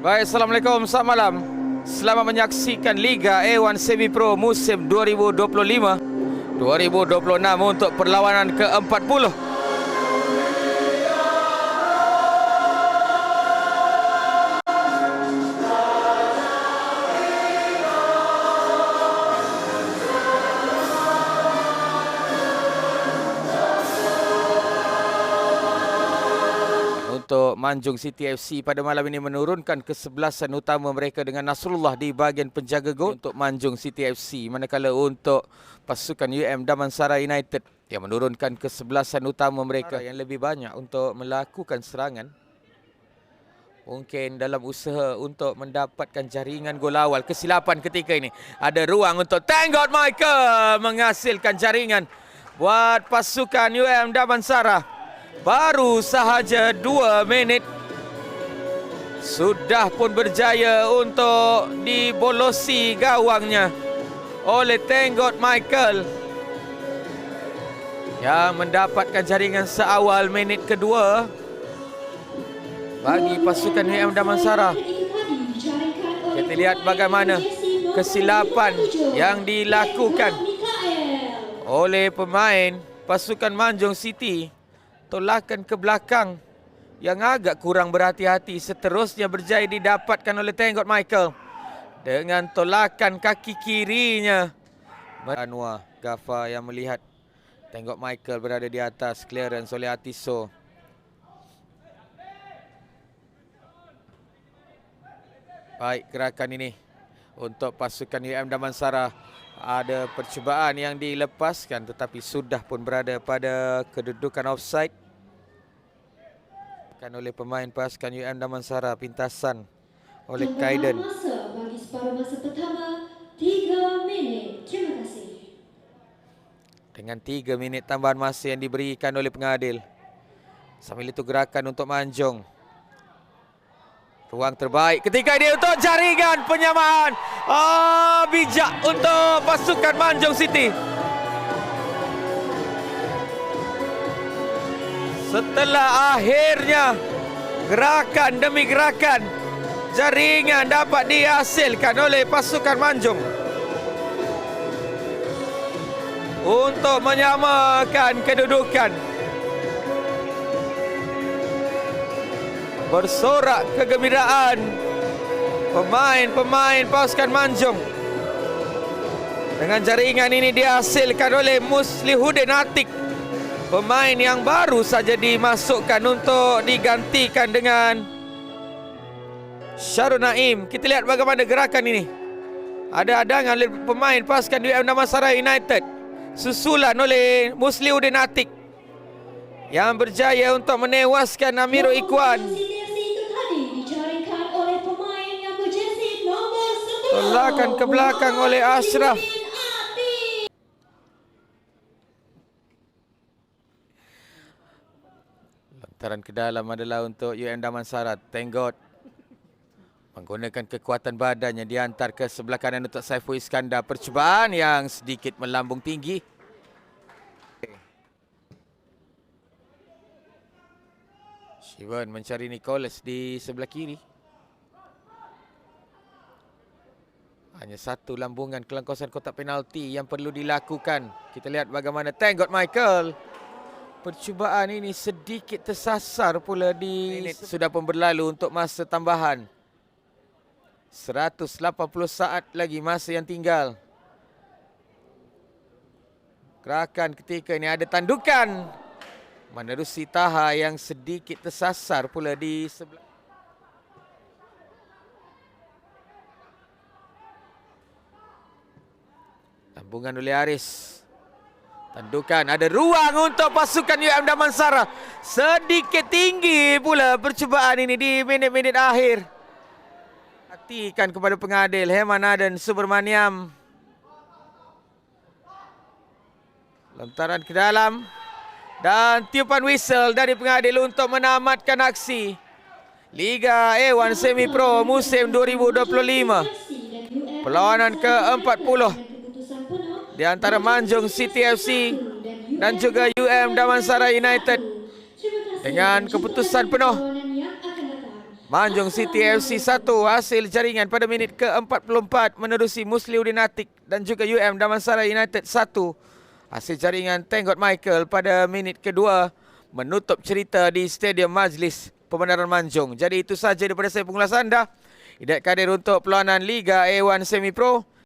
Baik, Assalamualaikum, selamat malam. Selamat menyaksikan Liga A1 Semi Pro musim 2025 2026 untuk perlawanan ke-40. Untuk Manjung City FC pada malam ini menurunkan kesebelasan utama mereka dengan Nasrullah di bahagian penjaga gol untuk Manjung City FC manakala untuk pasukan UM Damansara United yang menurunkan kesebelasan utama mereka. Yang lebih banyak untuk melakukan serangan. Mungkin dalam usaha untuk mendapatkan jaringan gol awal kesilapan ketika ini. Ada ruang untuk Thank God Michael menghasilkan jaringan buat pasukan UM Damansara Baru sahaja dua minit. Sudah pun berjaya untuk dibolosi gawangnya Oleh Tenggot Michael Yang mendapatkan jaringan seawal minit kedua. Bagi pasukan UM Damansara Kita lihat bagaimana kesilapan yang dilakukan oleh pemain pasukan Manjung City tolakan ke belakang yang agak kurang berhati-hati seterusnya berjaya didapatkan oleh Tenggot Michael. Dengan tolakan kaki kirinya Anwar Gafa yang melihat Tenggot Michael berada di atas clearance oleh Atiso. Baik gerakan ini untuk pasukan UM Damansara ada percubaan yang dilepaskan tetapi sudah pun berada pada kedudukan offside kan oleh pemain pasukan UM Damansara pintasan oleh Kaiden. Masa bagi separuh masa pertama 3 minit. Terima kasih. Dengan 3 minit tambahan masa yang diberikan oleh pengadil. Sambil itu gerakan untuk Manjung. Ruang terbaik ketika ini untuk jaringan penyamaan. Oh, bijak untuk pasukan Manjung City. Setelah akhirnya gerakan demi gerakan jaringan dapat dihasilkan oleh pasukan Manjung untuk menyamakan kedudukan. Bersorak kegembiraan pemain-pemain pasukan Manjung. Dengan jaringan ini dihasilkan oleh Muslihuddin Atik Pemain yang baru saja dimasukkan untuk digantikan dengan Syarul Naim. Kita lihat bagaimana gerakan ini. Ada adangan oleh pemain pasukan UM Damansara United. Susulan oleh Musliuddin Atik. Yang berjaya untuk menewaskan Amirul Ikwan. Konsiliasi itu tadi dijaringkan oleh pemain yang berjersey nombor 10. Tolakan ke belakang oleh Ashraf. Ati. Lontaran ke dalam adalah untuk UM Damansara. Thank God. Menggunakan kekuatan badannya diantar ke sebelah kanan untuk Saiful Iskandar. Percubaan yang sedikit melambung tinggi. Shivan mencari Nicholas di sebelah kiri. Hanya satu lambungan kelangkosan kotak penalti yang perlu dilakukan. Kita lihat bagaimana Thank God Michael. Percubaan ini sedikit tersasar pula di sudah pun berlalu untuk masa tambahan. 180 saat lagi masa yang tinggal. Gerakan ketika ini ada tandukan. Menerusi Taha yang sedikit tersasar pula di sebelah. Lambungan oleh Aris. Tandukan ada ruang untuk pasukan UM Damansara. Sedikit tinggi pula percubaan ini di minit-minit akhir. Aktikan kepada pengadil Hemana dan Subramaniam. Lontaran ke dalam. Dan tiupan whistle dari pengadil untuk menamatkan aksi. Liga A1 Semi Pro musim 2025. Perlawanan ke-40 Keputusan penuh di antara Manjung City FC dan juga UM Damansara United dengan keputusan penuh. Manjung City FC 1 hasil jaringan pada minit ke-44 menerusi Musliuddin Atik dan juga UM Damansara United 1. Hasil jaringan Tenggot Michael pada minit kedua menutup cerita di Stadium Majlis Pembenaran Manjung. Jadi itu saja daripada saya pengulas anda. Idat kadir untuk perlawanan Liga A1 Semi Pro.